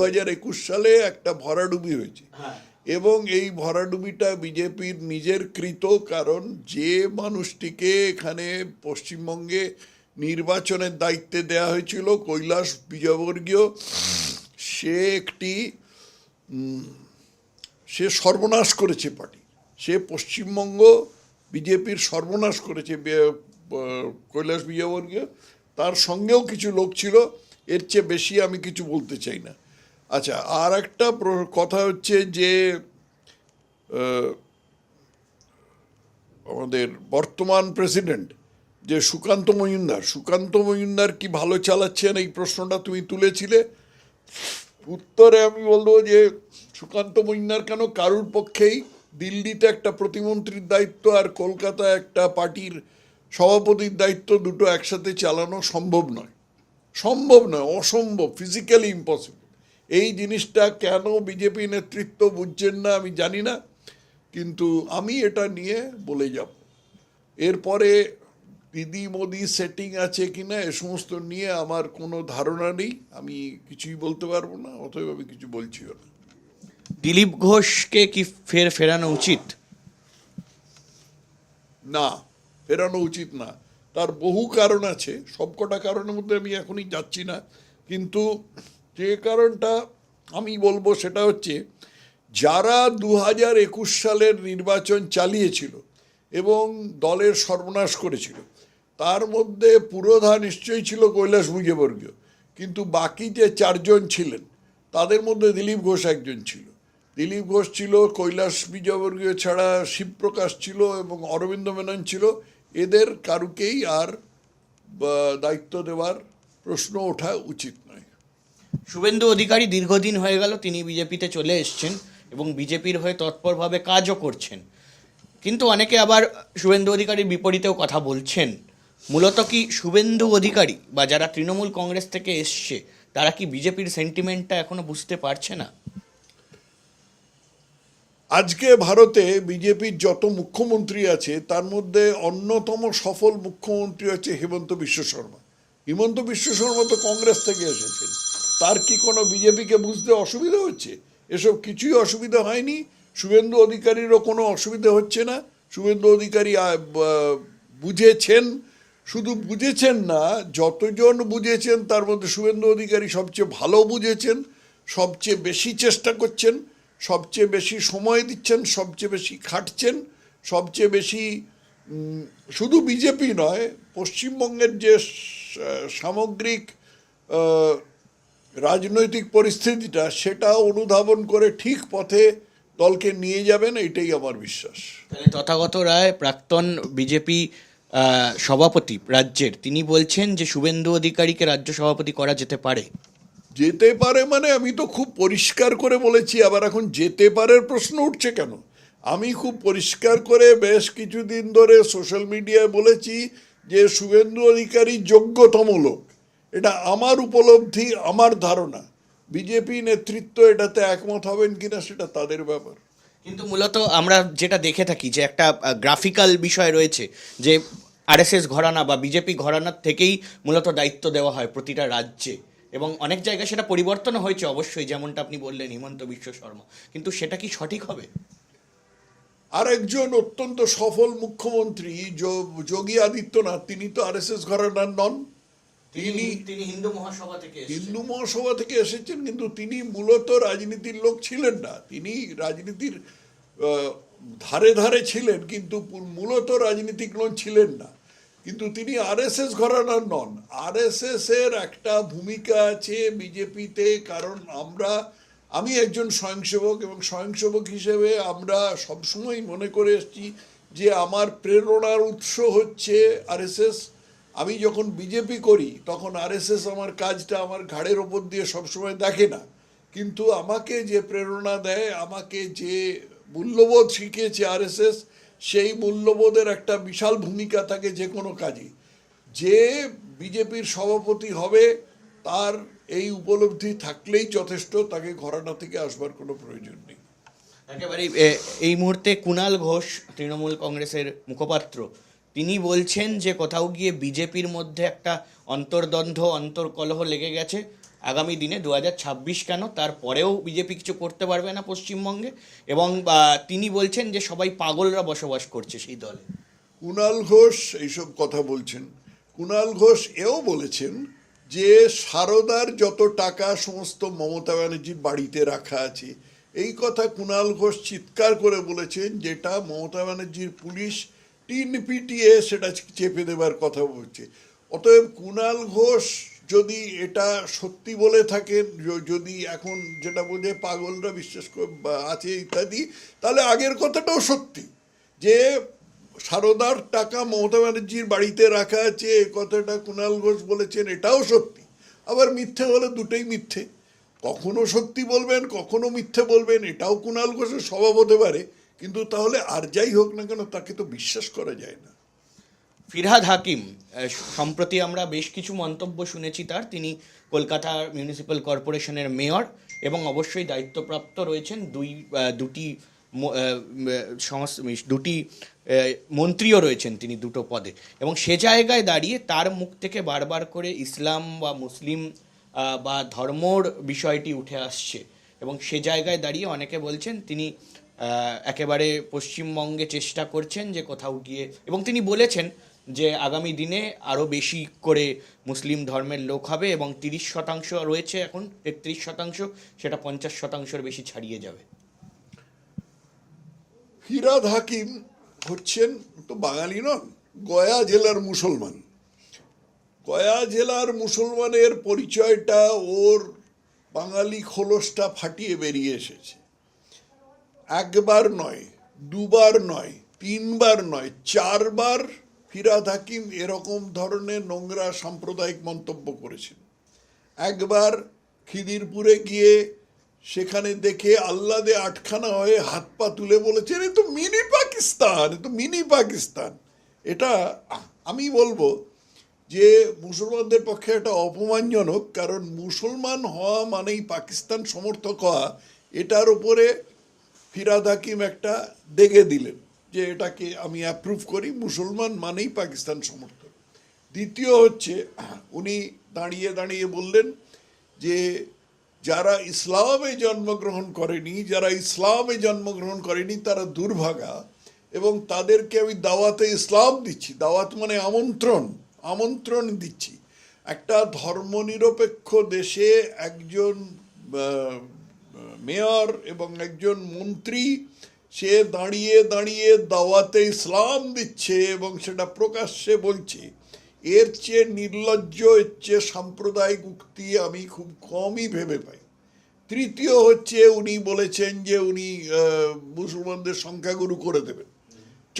দু হাজার একুশ সালে একটা ভরাডুবি হয়েছে। এবং এই ভরাডুবিটা বিজেপির নিজের কৃত কারণ যে মানুষটিকে এখানে পশ্চিমবঙ্গে নির্বাচনের দায়িত্বে দেওয়া হয়েছিল কৈলাস বিজয়বর্গীয় সে একটি সে সর্বনাশ করেছে পার্টি। সে পশ্চিমবঙ্গ বিজেপির সর্বনাশ করেছে কৈলাস বিজয়বর্গীয়। তার সঙ্গেও কিছু লোক ছিল এর চেয়ে বেশি আমি কিছু বলতে চাই না। আচ্ছা আর একটা কথা হচ্ছে যে আমাদের বর্তমান প্রেসিডেন্ট যে সুকান্ত মজুমদার সুকান্ত মজুমদার কি ভালো চালাচ্ছেন? এই প্রশ্নটা তুমি তুলেছিলে। উত্তরে আমি বলব যে, সুকান্ত মজুমদার কেন কারুর পক্ষেই দিল্লিতে একটা প্রতিমন্ত্রীর দায়িত্ব আর কলকাতায় একটা পার্টির সভাপতির দায়িত্ব দুটো একসাথে চালানো সম্ভব নয়। সম্ভব নয়, অসম্ভব ফিজিক্যালি ইম্পসিবল এই জিনিসটা কেন বিজেপি নেতৃত্ব বুঝছেন না আমি জানি না কিন্তু আমি এটা নিয়ে বলে যাব। এরপরে দিদি মোদি সেটিং আছে কি না এ সমস্ত নিয়ে আমার কোনো ধারণা নেই আমি কিছুই বলতে পারব না অতএব আমি কিছু বলছিও না। দিলীপ ঘোষকে কি ফের ফেরানো উচিত? না ফেরানো উচিত না। তার বহু কারণ আছে সবকটা কারণের মধ্যে আমি এখনই যাচ্ছি না কিন্তু যে কারণটা আমি বলব সেটা হচ্ছে, যারা দু হাজার একুশ সালের নির্বাচন চালিয়েছিল এবং দলের সর্বনাশ করেছিল, তার মধ্যে পুরোধা নিশ্চয়ই ছিল কৈলাস বিজয়বর্গীয়, কিন্তু বাকি যে চারজন ছিলেন, তাদের মধ্যে দিলীপ ঘোষ একজন ছিল। দিলীপ ঘোষ ছিল, কৈলাস বিজয়বর্গীয় ছাড়া শিবপ্রকাশ ছিল এবং অরবিন্দ মেনন ছিল, এদের কারুকেই আর দায়িত্ব দেওয়ার প্রশ্ন ওঠা উচিত নয়। শুভেন্দু অধিকারী দীর্ঘদিন হয়ে গেল তিনি বিজেপিতে চলে এসছেন এবং বিজেপির হয়ে তৎপরভাবে কাজও করছেন। কিন্তু অনেকে আবার শুভেন্দু অধিকারীর বিপরীতেও কথা বলছেন। মূলত কি শুভেন্দু অধিকারী বা যারা তৃণমূল কংগ্রেস থেকে এসছে, তারা কি বিজেপির সেন্টিমেন্টটা এখনও বুঝতে পারছে না? আজকে ভারতে বিজেপির যত মুখ্যমন্ত্রী আছে, তার মধ্যে অন্যতম সফল মুখ্যমন্ত্রী হচ্ছে হেমন্ত বিশ্ব শর্মা। হিমন্ত বিশ্ব শর্মা তো কংগ্রেস থেকে এসেছেন। তার কি কোনো বিজেপিকে বুঝতে অসুবিধা হচ্ছে? এসব কিছুই অসুবিধা হয়নি। শুভেন্দু অধিকারীরও কোনো অসুবিধা হচ্ছে না। শুভেন্দু অধিকারী বুঝেছেন। শুধু বুঝেছেন না, যতজন বুঝেছেন, তার মধ্যে শুভেন্দু অধিকারী সবচেয়ে ভালো বুঝেছেন, সবচেয়ে বেশি চেষ্টা করছেন, সবচেয়ে বেশি সময় দিচ্ছেন, সবচেয়ে বেশি খাটছেন, সবচেয়ে বেশি শুধু বিজেপি নয়, পশ্চিমবঙ্গের যে সামগ্রিক রাজনৈতিক পরিস্থিতিটা সেটা অনুধাবন করে ঠিক পথে দলকে নিয়ে যাবেন এটাই আমার বিশ্বাস। তাহলে তথাগত রায় প্রাক্তন বিজেপি সভাপতি রাজ্যের তিনি বলছেন যে শুভেন্দু অধিকারীকে রাজ্য সভাপতি করা যেতে পারে। যেতে পারে মানে আমি তো খুব পরিষ্কার করে বলেছি আবার এখন যেতে পারের প্রশ্ন উঠছে কেন? আমি খুব পরিষ্কার করে বেশ কিছুদিন ধরে সোশ্যাল মিডিয়ায় বলেছি যে শুভেন্দু অধিকারী যোগ্যতম লোক। এটা আমার উপলব্ধি আমার ধারণা। বিজেপি নেতৃত্ব এটাতে একমত হবেন কিনা সেটা তাদের ব্যাপার। কিন্তু মূলত আমরা যেটা দেখে থাকি যে একটা গ্রাফিক্যাল বিষয় রয়েছে যে আরএসএস ঘরানা বা বিজেপি ঘরানার থেকেই মূলত দায়িত্ব দেওয়া হয় প্রতিটা রাজ্যে। এবং অনেক জায়গায় সেটা পরিবর্তন হয়েছে অবশ্যই যেমনটা আপনি বললেন হিমন্ত বিশ্ব শর্মা। কিন্তু সেটা কি সঠিক হবে? আরেকজন অত্যন্ত সফল মুখ্যমন্ত্রী যোগী আদিত্যনাথ তিনি তো আরএসএস ঘরানার নন। তিনি তিনি হিন্দু মহাসভা থেকে হিন্দু মহাসভা থেকে এসেছেন কিন্তু তিনি মূলত রাজনীতির লোক ছিলেন না। তিনি রাজনীতির ধারে ধারে ছিলেন কিন্তু মূলত রাজনীতিক লোক ছিলেন না। কিন্তু তিনি আরএসএস ঘরানার নন। আরএসএস এর একটা ভূমিকা আছে বিজেপিতে কারণ আমরা আমি একজন স্বয়ংসেবক এবং স্বয়ংসেবক হিসেবে আমরা সবসময় মনে করে এসেছি যে আমার প্রেরণার উৎস হচ্ছে আরএসএস আমি যখন বিজেপি করি, তখন আরএসএস আমার কাজটা আমার ঘাড়ের ওপর দিয়ে সবসময় দেখে না। কিন্তু আমাকে যে প্রেরণা দেয়, আমাকে যে মূল্যবোধ শিখিয়েছে আরএসএস, সেই মূল্যবোধের একটা বিশাল ভূমিকা থাকে যে কোনো কাজে। যে বিজেপির সভাপতি হবে, তার এই উপলব্ধি থাকলেই যথেষ্ট, তাকে ঘরানা থেকে আসবার কোনো প্রয়োজন নেই। একেবারে এই মুহূর্তে কুণাল ঘোষ তৃণমূল কংগ্রেসের মুখপাত্র। তিনি বলছেন যে কোথাও গিয়ে বিজেপির মধ্যে একটা অন্তর্দ্বন্দ্ব, অন্তর্কলহ লেগে গেছে। আগামী দিনে দু ছাব্বিশ কেন? তারপরেও বিজেপি কিছু করতে পারবে না পশ্চিমবঙ্গে। এবং তিনি বলছেন যে সবাই পাগলরা বসবাস করছে সেই দলে। কুণাল ঘোষ এইসব কথা বলছেন। কুণাল ঘোষ এও বলেছেন যে সারদার যত টাকা, সমস্ত মমতা ব্যানার্জির বাড়িতে রাখা আছে, এই কথা কুণাল ঘোষ চিৎকার করে বলেছেন যেটা মমতা ব্যানার্জির পুলিশ টিন পিটিয়ে সেটা চেপে দেবার কথা বলছে। অতএব কুণাল ঘোষ যদি এটা সত্যি বলে থাকেন যদি এখন যেটা বলছে, পাগলরা বিশ্বাস করে আছে ইত্যাদি, তাহলে আগের কথাটাও সত্যি। যে সারদার টাকা মমতা ব্যানার্জির বাড়িতে রাখা আছে, এ কথাটা কুণাল ঘোষ বলেছেন, এটাও সত্যি। আবার মিথ্যে হলে দুটোই মিথ্যে। কখনো সত্যি বলবেন, কখনো মিথ্যে বলবেন, এটাও কুণাল ঘোষের স্বভাব হতে পারে। কিন্তু তাহলে আর যাই হোক না কেন, তাকে তো বিশ্বাস করা যায় না। ফিরহাদ হাকিম সম্প্রতি আমরা বেশ কিছু মন্তব্য শুনেছি তার। তিনি কলকাতা মিউনিসিপ্যাল কর্পোরেশনের মেয়র এবং অবশ্যই দায়িত্বপ্রাপ্ত রয়েছেন। দুই দুটি দুটি মন্ত্রীও রয়েছেন তিনি দুটো পদে। এবং সে জায়গায় দাঁড়িয়ে তার মুখ থেকে বারবার করে ইসলাম বা মুসলিম বা ধর্মর বিষয়টি উঠে আসছে। এবং সে জায়গায় দাঁড়িয়ে অনেকে বলছেন তিনি একেবারে পশ্চিমবঙ্গে চেষ্টা করছেন যে কোথাও গিয়ে, এবং তিনি বলেছেন যে আগামী দিনে আরও বেশি করে মুসলিম ধর্মের লোক হবে এবং তিরিশ শতাংশ রয়েছে এখন, তেত্রিশ শতাংশ, সেটা পঞ্চাশ শতাংশের বেশি ছাড়িয়ে যাবে। হিরাদ হাকিম হচ্ছেন তো বাঙালি নন, গয়া জেলার মুসলমান। গয়া জেলার মুসলমানের পরিচয়টা ওর বাঙালি খোলসটা ফাটিয়ে বেরিয়ে এসেছে। একবার নয়, দুবার নয়, তিনবার নয়, চারবার ফিরাদ হাকিম এরকম ধরনের নোংরা সাম্প্রদায়িক মন্তব্য করেছেন। একবার খিদিরপুরে গিয়ে সেখানে দেখে আল্লাদে আটখানা হয়ে হাত পা তুলে বলেছেন, এ তো মিনি পাকিস্তান, এ তো মিনি পাকিস্তান। এটা আমি বলব যে মুসলমানদের পক্ষে এটা অপমানজনক, কারণ মুসলমান হওয়া মানেই পাকিস্তান সমর্থক হওয়া। এটার উপরে ফিরাদ হাকিম একটা দেখে দিলেন যে এটাকে আমি অ্যাপ্রুভ করি, মুসলমান মানেই পাকিস্তান সমর্থন দ্বিতীয় হচ্ছে, উনি দাঁড়িয়ে দাঁড়িয়ে বললেন যে যারা ইসলামে জন্মগ্রহণ করেনি, যারা ইসলামে জন্মগ্রহণ করেনি, তারা দুর্ভাগা এবং তাদেরকে আমি দাওয়াতে ইসলাম দিচ্ছি। দাওয়াত মানে আমন্ত্রণ আমন্ত্রণ দিচ্ছি। একটা ধর্মনিরপেক্ষ দেশে একজন মেয়র এবং একজন মন্ত্রী, সে দাঁড়িয়ে দাঁড়িয়ে দাওয়াতে ইসলাম দিচ্ছে এবং সেটা প্রকাশ্যে বলছে। এর চেয়ে নির্লজ্জ, এর চেয়ে সাম্প্রদায়িক উক্তি আমি খুব কমই ভেবে পাই। তৃতীয় হচ্ছে, উনি বলেছেন যে উনি মুসলমানদের সংখ্যাগুরু করে দেবেন।